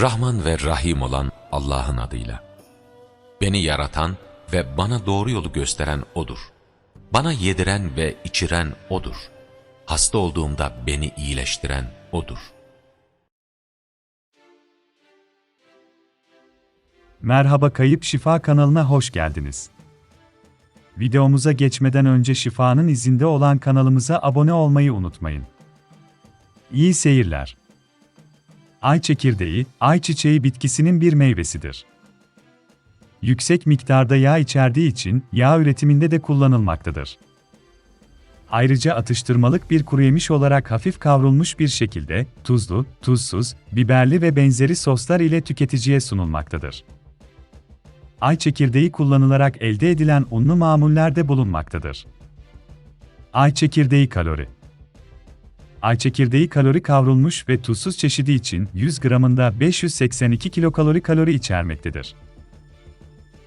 Rahman ve Rahim olan Allah'ın adıyla. Beni yaratan ve bana doğru yolu gösteren O'dur. Bana yediren ve içiren O'dur. Hasta olduğumda beni iyileştiren O'dur. Merhaba Kayıp Şifa kanalına hoş geldiniz. Videomuza geçmeden önce şifanın izinde olan kanalımıza abone olmayı unutmayın. İyi seyirler. Ay çekirdeği, ayçiçeği bitkisinin bir meyvesidir. Yüksek miktarda yağ içerdiği için yağ üretiminde de kullanılmaktadır. Ayrıca atıştırmalık bir kuruyemiş olarak hafif kavrulmuş bir şekilde tuzlu, tuzsuz, biberli ve benzeri soslar ile tüketiciye sunulmaktadır. Ay çekirdeği kullanılarak elde edilen unlu mamuller de bulunmaktadır. Ay çekirdeği kalori Ay çekirdeği kalori kavrulmuş ve tuzsuz çeşidi için 100 gramında 582 kilokalori kalori içermektedir.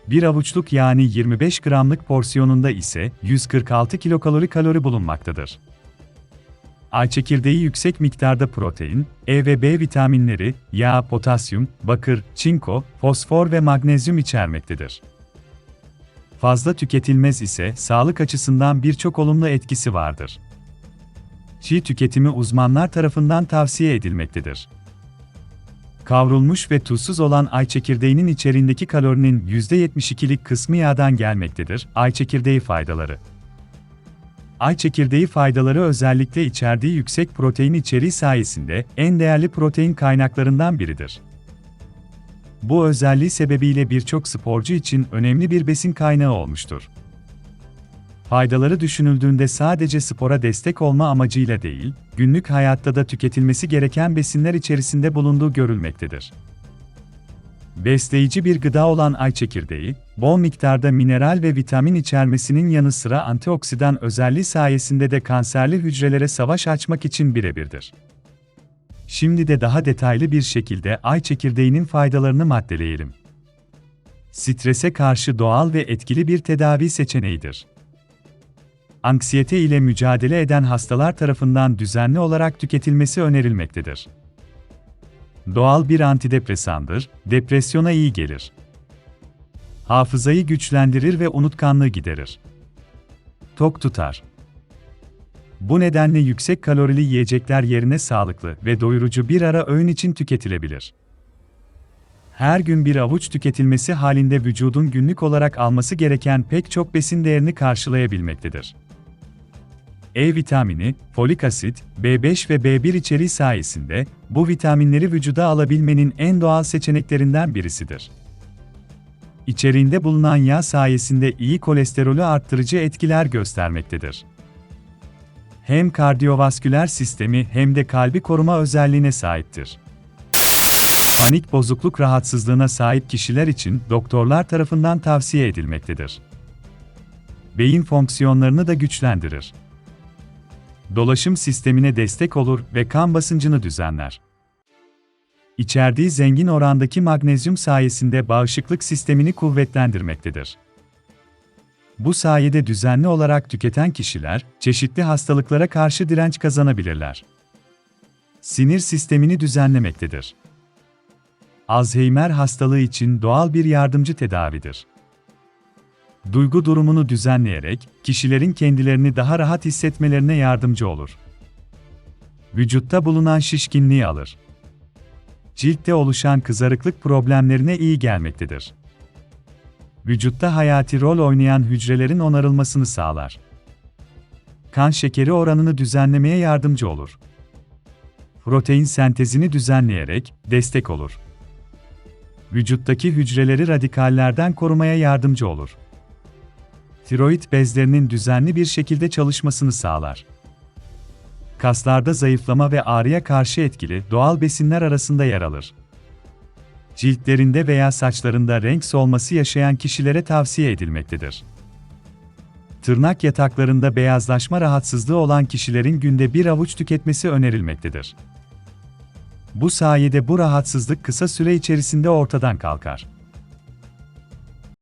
Bir avuçluk yani 25 gramlık porsiyonunda ise 146 kilokalori kalori bulunmaktadır. Ay çekirdeği yüksek miktarda protein, E ve B vitaminleri, yağ, potasyum, bakır, çinko, fosfor ve magnezyum içermektedir. Fazla tüketilmez ise sağlık açısından birçok olumlu etkisi vardır. Çiğ tüketimi uzmanlar tarafından tavsiye edilmektedir. Kavrulmuş ve tuzsuz olan ay çekirdeğinin içeriğindeki kalorinin %72'lik kısmı yağdan gelmektedir. Ay çekirdeği faydaları Ay çekirdeği faydaları özellikle içerdiği yüksek protein içeriği sayesinde en değerli protein kaynaklarından biridir. Bu özelliği sebebiyle birçok sporcu için önemli bir besin kaynağı olmuştur. Faydaları düşünüldüğünde sadece spora destek olma amacıyla değil, günlük hayatta da tüketilmesi gereken besinler içerisinde bulunduğu görülmektedir. Besleyici bir gıda olan ay çekirdeği, bol miktarda mineral ve vitamin içermesinin yanı sıra antioksidan özelliği sayesinde de kanserli hücrelere savaş açmak için birebirdir. Şimdi de daha detaylı bir şekilde ay çekirdeğinin faydalarını maddeleyelim. Strese karşı doğal ve etkili bir tedavi seçeneğidir. Anksiyete ile mücadele eden hastalar tarafından düzenli olarak tüketilmesi önerilmektedir. Doğal bir antidepresandır, depresyona iyi gelir. Hafızayı güçlendirir ve unutkanlığı giderir. Tok tutar. Bu nedenle yüksek kalorili yiyecekler yerine sağlıklı ve doyurucu bir ara öğün için tüketilebilir. Her gün bir avuç tüketilmesi halinde vücudun günlük olarak alması gereken pek çok besin değerini karşılayabilmektedir. E vitamini, folik asit, B5 ve B1 içeriği sayesinde bu vitaminleri vücuda alabilmenin en doğal seçeneklerinden birisidir. İçeriğinde bulunan yağ sayesinde iyi kolesterolü arttırıcı etkiler göstermektedir. Hem kardiyovasküler sistemi hem de kalbi koruma özelliğine sahiptir. Panik bozukluk rahatsızlığına sahip kişiler için doktorlar tarafından tavsiye edilmektedir. Beyin fonksiyonlarını da güçlendirir dolaşım sistemine destek olur ve kan basıncını düzenler. İçerdiği zengin orandaki magnezyum sayesinde bağışıklık sistemini kuvvetlendirmektedir. Bu sayede düzenli olarak tüketen kişiler, çeşitli hastalıklara karşı direnç kazanabilirler. Sinir sistemini düzenlemektedir. Alzheimer hastalığı için doğal bir yardımcı tedavidir duygu durumunu düzenleyerek kişilerin kendilerini daha rahat hissetmelerine yardımcı olur. Vücutta bulunan şişkinliği alır. Ciltte oluşan kızarıklık problemlerine iyi gelmektedir. Vücutta hayati rol oynayan hücrelerin onarılmasını sağlar. Kan şekeri oranını düzenlemeye yardımcı olur. Protein sentezini düzenleyerek destek olur. Vücuttaki hücreleri radikallerden korumaya yardımcı olur tiroid bezlerinin düzenli bir şekilde çalışmasını sağlar. Kaslarda zayıflama ve ağrıya karşı etkili doğal besinler arasında yer alır. Ciltlerinde veya saçlarında renk solması yaşayan kişilere tavsiye edilmektedir. Tırnak yataklarında beyazlaşma rahatsızlığı olan kişilerin günde bir avuç tüketmesi önerilmektedir. Bu sayede bu rahatsızlık kısa süre içerisinde ortadan kalkar.